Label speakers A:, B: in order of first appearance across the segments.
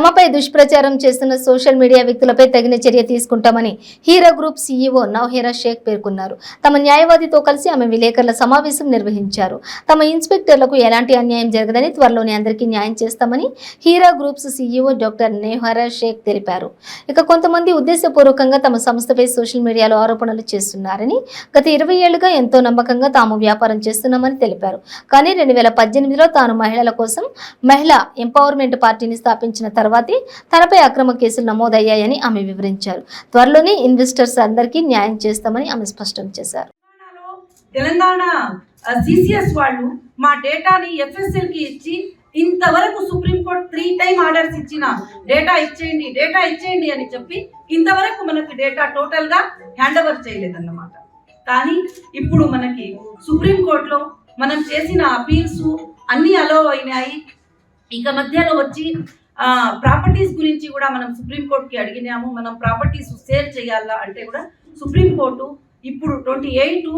A: తమపై దుష్ప్రచారం చేస్తున్న సోషల్ మీడియా వ్యక్తులపై తగిన చర్య తీసుకుంటామని హీరా గ్రూప్ సీఈఓ నవహీరా షేక్ పేర్కొన్నారు. తమ న్యాయవాదితో కలిసి ఆమె విలేకరుల సమావేశం నిర్వహించారు. తమ ఇన్స్పెక్టర్లకు ఎలాంటి అన్యాయం జరగదని త్వరలోనే అందరికీ న్యాయం చేస్తామని Heera groups CEO doctor Nowhera Shaik తెలిపారు. ఇక కొంతమంది ఉద్దేశపూర్వకంగా తమ సంస్థపై సోషల్ మీడియాలో ఆరోపణలు చేస్తున్నారని గత ఇరవై ఏళ్ళుగా ఎంతో నమ్మకంగా తాము వ్యాపారం చేస్తున్నామని తెలిపారు. కానీ రెండు వేల పద్దెనిమిదిలో తాను మహిళల కోసం మహిళా ఎంపవర్మెంట్ పార్టీని స్థాపించిన తర్వాత తనపై అక్రమ కేసులు నమోదయ్యాయని ఆమె వివరించారు. త్వరలోనే ఇన్వెస్టర్స్ అందరికీ న్యాయం చేస్తామని ఆమె స్పష్టం చేశారు.
B: తెలంగాణ సిసిఎస్ వాళ్ళు మా డేటాని ఎఫ్ఎస్ఎల్కి ఇచ్చి ఇంతవరకు supreme court three time orders ఇచ్చిన డేటా ఇచ్చేయండి డేటా ఇచ్చేయండి అని చెప్పి ఇంతవరకు మనకి డేటా టోటల్గా హ్యాండ్ ఓవర్ చేయలేదన్నమాట. కానీ ఇప్పుడు మనకి సుప్రీంకోర్టులో మనం చేసిన అపీల్స్ అన్ని అలో అయినాయి. ఇక మధ్యలో వచ్చి ప్రాపర్టీస్ గురించి కూడా మనం సుప్రీంకోర్టుకి అడిగినాము. మనం ప్రాపర్టీస్ సేల్ చేయాలా అంటే కూడా సుప్రీంకోర్టు ఇప్పుడు twenty eight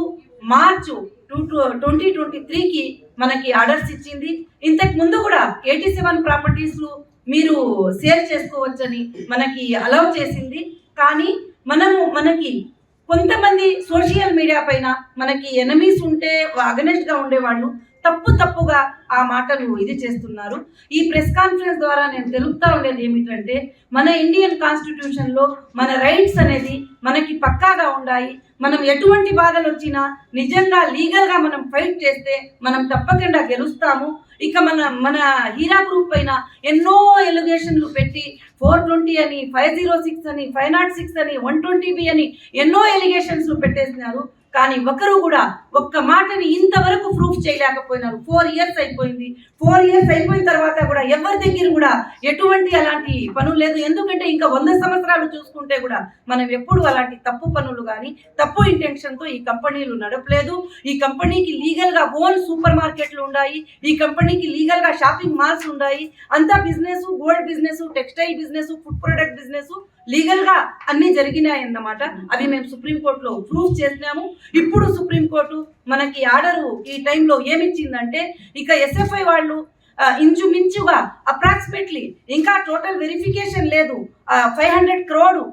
B: March two twenty twenty త్రీకి మనకి ఆర్డర్స్ ఇచ్చింది. ఇంతకు ముందు కూడా ఎయిటీ సెవెన్ ప్రాపర్టీస్ మీరు సేల్ చేసుకోవచ్చని మనకి అలౌ చేసింది. కానీ మనము మనకి కొంతమంది సోషల్ మీడియా పైన మనకి ఎనమీస్ ఉంటే అగనెస్ట్గా ఉండేవాళ్ళు. తప్పు తప్పుగా ఆ మాటలు ఇది చేస్తున్నారు. ఈ ప్రెస్ కాన్ఫరెన్స్ ద్వారా నేను తెలుపుతా ఉండేది ఏమిటంటే మన ఇండియన్ కాన్స్టిట్యూషన్లో మన రైట్స్ అనేది మనకి పక్కాగా ఉండాయి మనం ఎటువంటి బాధలు వచ్చినా నిజంగా లీగల్గా మనం ఫైట్ చేస్తే మనం తప్పకుండా గెలుస్తాము. ఇక మన మన హీరా గ్రూప్ పైన ఎన్నో ఎలిగేషన్లు పెట్టి ఫోర్ ట్వంటీ అని ఫైవ్ జీరో సిక్స్ అని ఫైవ్ నాట్ సిక్స్ అని వన్ ట్వంటీ బి అని ఎన్నో ఎలిగేషన్స్లు పెట్టేసినారు. కానీ ఒకరు కూడా ఒక్క మాటని ఇంతవరకు ప్రూఫ్ చేయలేకపోయినారు. ఫోర్ ఇయర్స్ అయిపోయింది. ఫోర్ ఇయర్స్ అయిపోయిన తర్వాత కూడా ఎవరి దగ్గర కూడా ఎటువంటి అలాంటి పనులు లేదు. ఎందుకంటే ఇంకా వంద సంవత్సరాలు చూసుకుంటే కూడా మనం ఎప్పుడు అలాంటి తప్పు పనులు కానీ తప్పు ఇంటెన్షన్తో ఈ కంపెనీలు నడపలేదు. ఈ కంపెనీకి లీగల్గా ఓన్ సూపర్ మార్కెట్లు ఉన్నాయి. ఈ కంపెనీ లీగల్గా షాపింగ్ మాల్స్ ఉన్నాయి. అంతా business gold business textile business food product business లీగల్గా అన్ని జరిగినాయి అన్నమాట. అవి మేము సుప్రీంకోర్టులో ప్రూఫ్ చేసినాము. ఇప్పుడు సుప్రీంకోర్టు మనకి ఆర్డరు ఈ టైంలో ఏమిచ్చిందంటే ఇక ఎస్ఎఫ్ఐ వాళ్ళు ఇంచుమించుగా అప్రాక్సిమేట్లీ ఇంకా టోటల్ వెరిఫికేషన్ లేదు. ఫైవ్ హండ్రెడ్ క్రోడు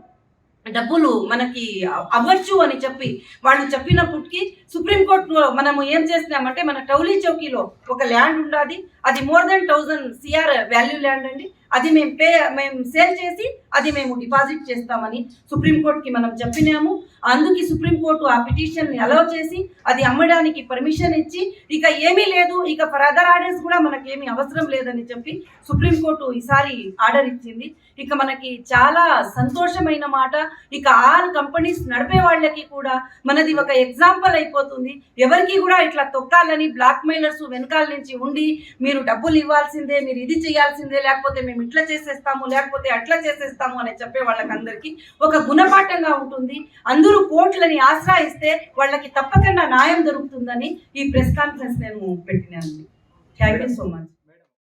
B: డబ్బులు మనకి అవ్వచ్చు అని చెప్పి వాళ్ళు చెప్పినప్పటికీ సుప్రీంకోర్టులో మనము ఏం చేసినామంటే మన టౌలీ చౌకీలో ఒక ల్యాండ్ ఉండాది. అది more than thousand CR value land అండి. అది మేము పే మేము సేల్ చేసి అది మేము డిపాజిట్ చేస్తామని సుప్రీంకోర్టుకి మనం చెప్పినాము. అందుకే సుప్రీంకోర్టు ఆ పిటిషన్ని అలౌ చేసి అది అమ్మడానికి పర్మిషన్ ఇచ్చి ఇక ఏమీ లేదు ఇక ఫర్దర్ ఆర్డర్స్ కూడా మనకేమీ అవసరం లేదని చెప్పి సుప్రీంకోర్టు ఈసారి ఆర్డర్ ఇచ్చింది. ఇక మనకి చాలా సంతోషమైన మాట ఇక ఆరు కంపెనీస్ నడిపే వాళ్ళకి కూడా మనది ఒక ఎగ్జాంపుల్ అయిపోతుంది. ఎవరికి కూడా ఇట్లా తొక్కాలని బ్లాక్ మెయిలర్స్ వెనకాల నుంచి ఉండి మీరు డబ్బులు ఇవ్వాల్సిందే మీరు ఇది చేయాల్సిందే లేకపోతే మేము ఇట్లా చేసేస్తాము లేకపోతే అట్లా చేసేస్తాము అని చెప్పే వాళ్ళకందరికీ ఒక గుణపాఠంగా ఉంటుంది. అందరూ కోర్టులని ఆశ్రయిస్తే వాళ్ళకి తప్పకుండా న్యాయం దొరుకుతుందని ఈ ప్రెస్ కాన్ఫరెన్స్ నేను పెట్టినాను థ్యాంక్ యూ సో మచ్